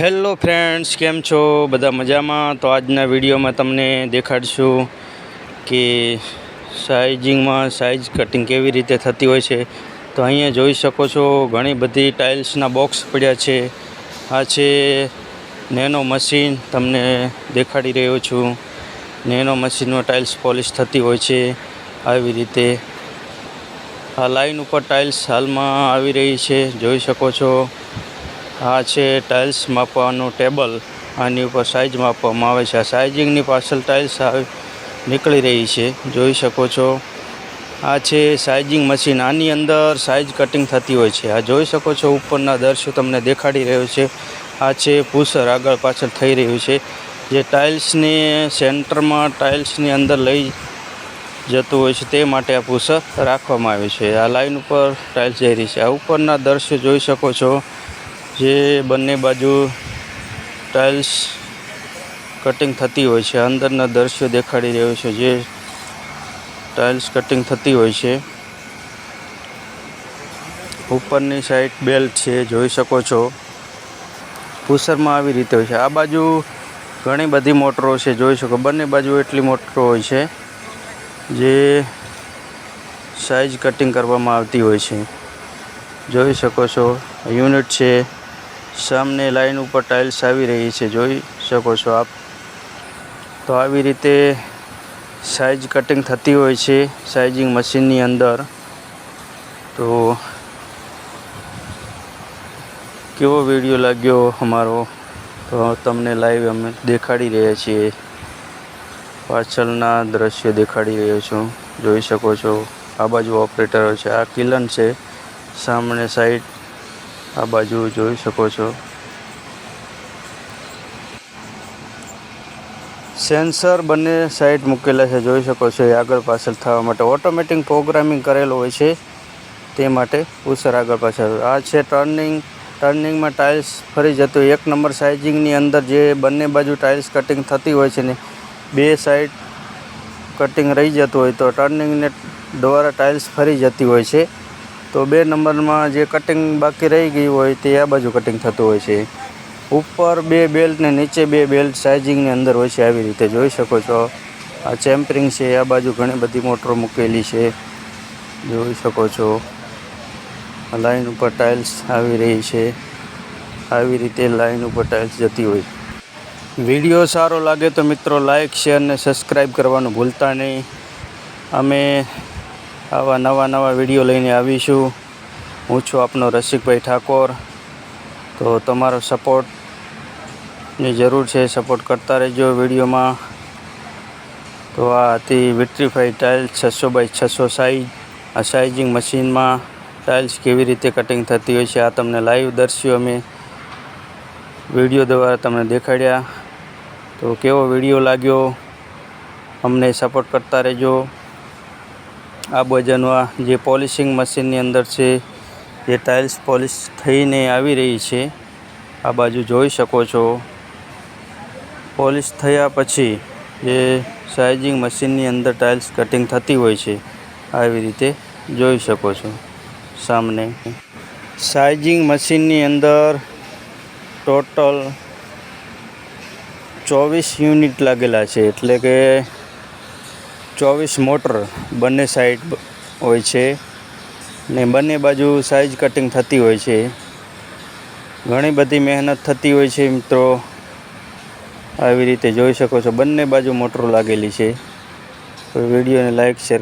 Hello friends કેમ છો? બધા મજામાં? તો આજના વિડીયોમાં તમને દેખાડશું કે સાઇઝિંગમાં સાઇઝ કટિંગ કેવી રીતે થતી હોય છે. તો અહીંયા જોઈ શકો છો, ઘણી બધી ટાઇલ્સના બોક્સ પડ્યા છે. આ છે નેનો મશીન તમને દેખાડી રહ્યો છું. નેનો મશીનમાં ટાઇલ્સ પોલિશ થતી હોય છે. આવી રીતે આ લાઈન ઉપર ટાઇલ્સ હાલમાં આવી રહી છે, જોઈ શકો છો. આ છે ટાઇલ્સ માપવાનું ટેબલ. આની ઉપર સાઇઝ માપવામાં આવે છે. આ સાઇઝિંગની પાછળ ટાઇલ્સ નીકળી રહી છે. જોઈ શકો છો. આ છે સાઇઝિંગ મશીન. આની અંદર સાઇઝ કટિંગ થતી હોય છે. આ જોઈ શકો છો ઉપરના દર્શ્યો તમને દેખાડી રહ્યો છે. આ છે પુસર આગળ પાછળ થઈ રહ્યું છે. જે ટાઇલ્સને સેન્ટરમાં ટાઇલ્સની અંદર લઈ જતું હોય છે તે માટે આ પુસર રાખવામાં આવ્યું છે. આ લાઈન ઉપર ટાઇલ્સ જઈ રહી છે. આ ઉપરના દર્શ્યો જોઈ શકો છો. જે બંને બાજુ ટાઇલ્સ કટિંગ થતી હોય છે. અંદરના દ્રશ્યો દેખાડી રહ્યો છે જે ટાઇલ્સ કટિંગ થતી હોય છે. ઉપરની સાઈડ બેલ્ટ છે, જોઈ શકો છો. પુસરમાં આવી રીતે હોય છે. આ બાજુ ઘણી બધી મોટરો છે, જોઈ શકો. બંને બાજુ એટલી મોટરો હોય છે જે સાઇઝ કટિંગ કરવામાં આવતી હોય છે. જોઈ શકો છો. યુનિટ છે સામને લાઈન ઉપર ટાઇલ્સ આવી રહી છે, જોઈ શકો છો આપ. તો આવી રીતે સાઇઝ કટિંગ થતી હોય છે, સાઇઝિંગ મશીનની અંદર. તો કેવો વીડિયો લાગ્યો અમારો? તો તમને લાઈવ અમે દેખાડી રહ્યા છીએ. પાછળના દ્રશ્ય દેખાડી રહ્યો છું. જોઈ શકો છો, આ બાજુ ઓપરેટરો છે, આ કિલન છે. સામે સાઈડ આ બાજુ જોઈ શકો છો. સેન્સર બંને સાઈડ મૂકેલા છે, જોઈ શકો છો. એ આગળ પાછળ થવા માટે ઓટોમેટિક પ્રોગ્રામિંગ કરેલું હોય છે. તે માટે ઉસર આગળ પાછળ. આ છે ટર્નિંગ. ટર્નિંગમાં ટાઇલ્સ ફરી જતું. એક નંબર સાઇઝિંગની અંદર જે બંને બાજુ ટાઇલ્સ કટિંગ થતી હોય છે ને, બે સાઈડ કટિંગ રહી જતું હોય તો ટર્નિંગને દ્વારા ટાઇલ્સ ફરી જતી હોય છે. તો બે નંબરમાં જે કટિંગ બાકી રહી ગઈ હોય તે આ બાજુ કટિંગ થતું હોય છે. ઉપર બે બેલ્ટ ને નીચે બે બેલ્ટ સાઇઝિંગની અંદર હોય છે આવી રીતે જોઈ શકો છો. આ ચેમ્પરિંગ છે, આ બાજુ ઘણી બધી મોટરો મૂકેલી છે. જોઈ શકો છો. લાઇન ઉપર ટાઇલ્સ આવી રહી છે. આવી રીતે લાઈન ઉપર ટાઇલ્સ જતી હોય. વીડિયો સારો લાગે તો મિત્રો લાઇક શેર અને સબસ્ક્રાઈબ કરવાનું ભૂલતા નહીં. અમે આવા નવા નવા વીડિયો લઈને આવીશું. હું છું આપનો રસિકભાઈ ઠાકોર. તો તમારો સપોર્ટની જરૂર છે, સપોર્ટ કરતા રહેજો વિડીયોમાં. તો આ હતી વિટ્રીફાઈ ટાઇલ્સ છસો બાય છસો સાઈઝ. આ સાઇઝિંગ મશીનમાં ટાઇલ્સ કેવી રીતે કટિંગ થતી હોય છે, આ તમને લાઈવ દર્શ્યો અમે વીડિયો દ્વારા તમને દેખાડ્યા. તો કેવો વીડિયો લાગ્યો? અમને સપોર્ટ કરતા રહેજો. આ બજારમાં જે પોલિશિંગ મશીનની અંદર છે, જે ટાઇલ્સ પોલિશ થઈને આવી રહી છે, આ બાજુ જોઈ શકો છો. પોલિશ થયા પછી જે સાઇઝિંગ મશીનની અંદર ટાઇલ્સ કટિંગ થતી હોય છે, આવી રીતે જોઈ શકો છો સામને. સાઇઝિંગ મશીનની અંદર ટોટલ ચોવીસ યુનિટ લાગેલા છે, એટલે કે ચોવીસ મોટર બંને સાઈડ હોય છે ને બંને બાજુ સાઈઝ કટિંગ થતી હોય છે. ઘણી બધી મહેનત થતી હોય છે મિત્રો. આવી રીતે જોઈ શકો છો, બંને બાજુ મોટરો લાગેલી છે. વિડીયોને લાઈક શેર